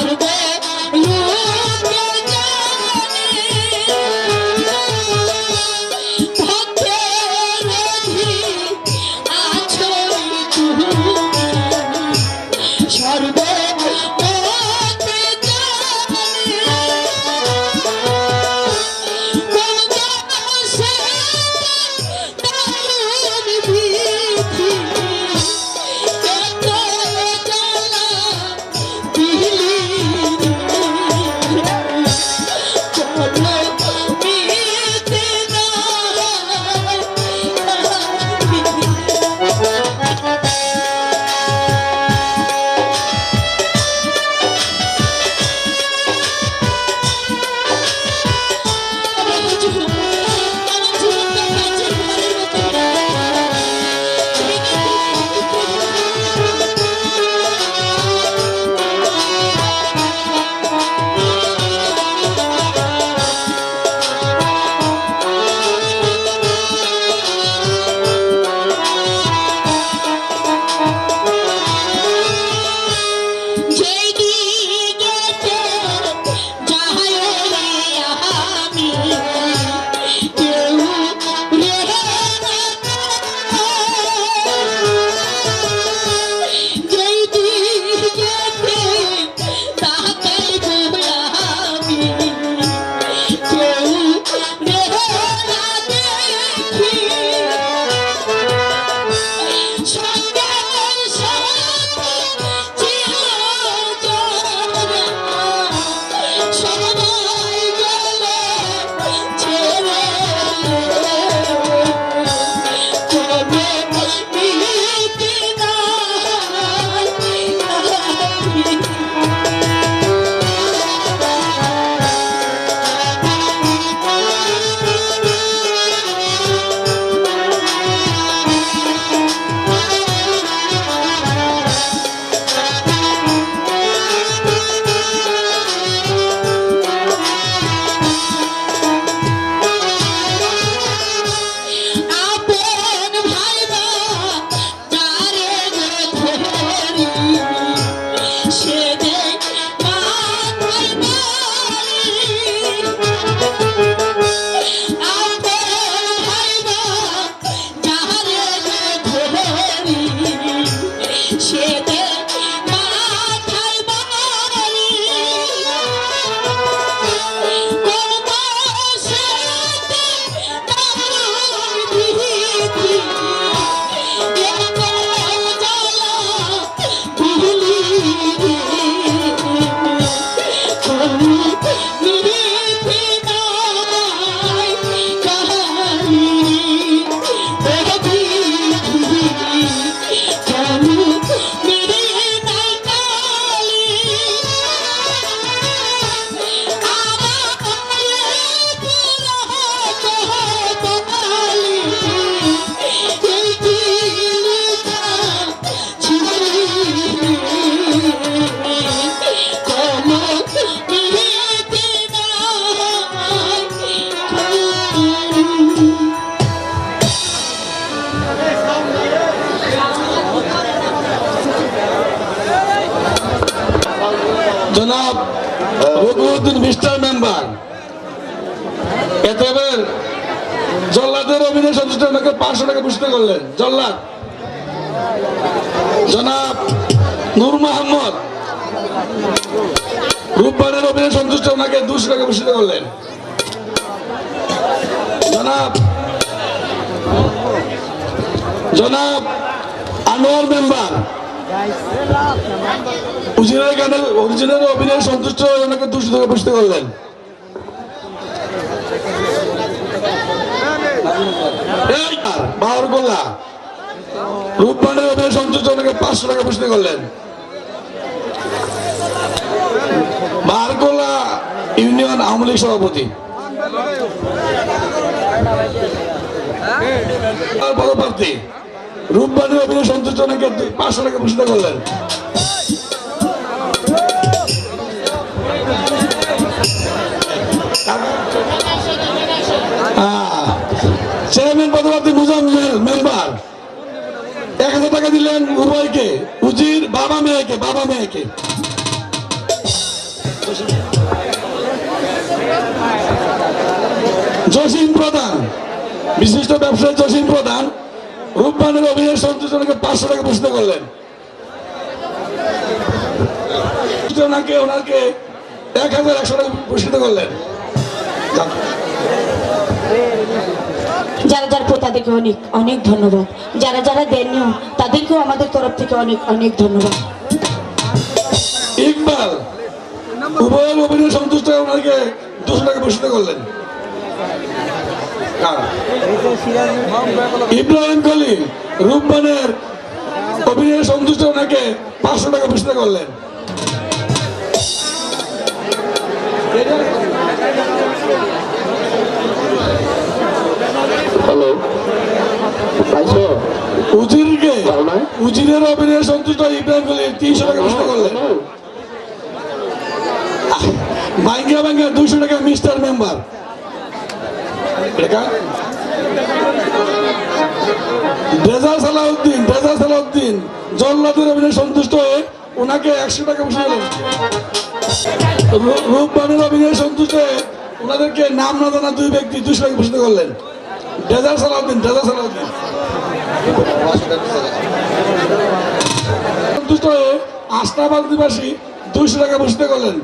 পারবে সে রঘুদ্দিন mister member এতে জল্লাদের অভিনয় সন্তুষ্ট ওনাকে পাঁচশো টাকা পুরস্কার করলেন। জল্লাদ। জনাব নূর মাহমদ। রূপবানের অভিনয় সন্তুষ্ট ওনাকে দুশো টাকা পুরস্কার করলেন। জনাব জনাব আনোয়ার মেম্বার অরিজিনাল অভিনয় সন্তুষ্ট হয়ে দুশো টাকা পুরস্কার করলেন। এই আর, বাহার গোল্লা। রূপবানের অভিনয় সন্তুষ্ট ওনাকে পাঁচশো টাকা পুরস্কার করলেন। বাহার গোল্লা ইউনিয়ন আওয়ামী লীগ সভাপতি। পদপ্রার্থী। রূপবানের অভিনয় সন্তুষ্ট ওনাকে পাঁচশো টাকা পুরস্কার করলেন। চেয়ারম্যান পদপ্রার্থী মুজাম্মেল মেম্বার এক হাজার টাকা দিলেন উভয়কে। উজির বাবা মেয়েকে বাবা মেয়েকে। জসিম প্রধান। বিশিষ্ট ব্যবসায়ী জসিম প্রধান। রূপবানের অভিনয় সন্তুষ্টকে পাঁচশো টাকা পুরস্কার করলেন। ওনাকে ওনাকে এক হাজার একশো টাকা পুরস্কৃত করলেন। যারা যারা তাদেরকে অনেক অনেক ধন্যবাদ। যারা যারা দেননিও তাদেরকেও আমাদের তরফ থেকে অনেক অনেক ধন্যবাদ। ইকবাল উভয়ের অভিনয় সন্তুষ্ট ওনাকে দুশো টাকা পুরস্কৃত করলেন। কার? ইব্রাহিম কলিম রূপবানের অভিনয় সন্তুষ্ট ওনাকে পাঁচশো টাকা পুরস্কৃত করলেন? হ্যালো। পাইছো? উজিরকে? উজিরের অভিনয় সন্তুষ্ট হয়ে ইব্রাহিম কলিম তিনশো টাকা পুরস্কৃত করলেন। ভাঙ্গা ভাঙ্গা দুশো টাকা মিস্টার মেম্বার। রেজা সালাউদ্দিন রেজা সালাউদ্দিন। জল্লাদের অভিনয় সন্তুষ্ট হয়ে ওনাকে একশো টাকা বসে রূপবানের অভিনয় সন্তুষ্ট হয়ে ওনাদেরকে নাম না জানা দুই ব্যক্তি দুশো টাকা বসে করলেন রেজা সালাউদ্দিন রেজা সালাউদ্দিন। সন্তুষ্ট হয়ে আস্তাবাদ নিবাসী দুইশো টাকা বসতে করলেন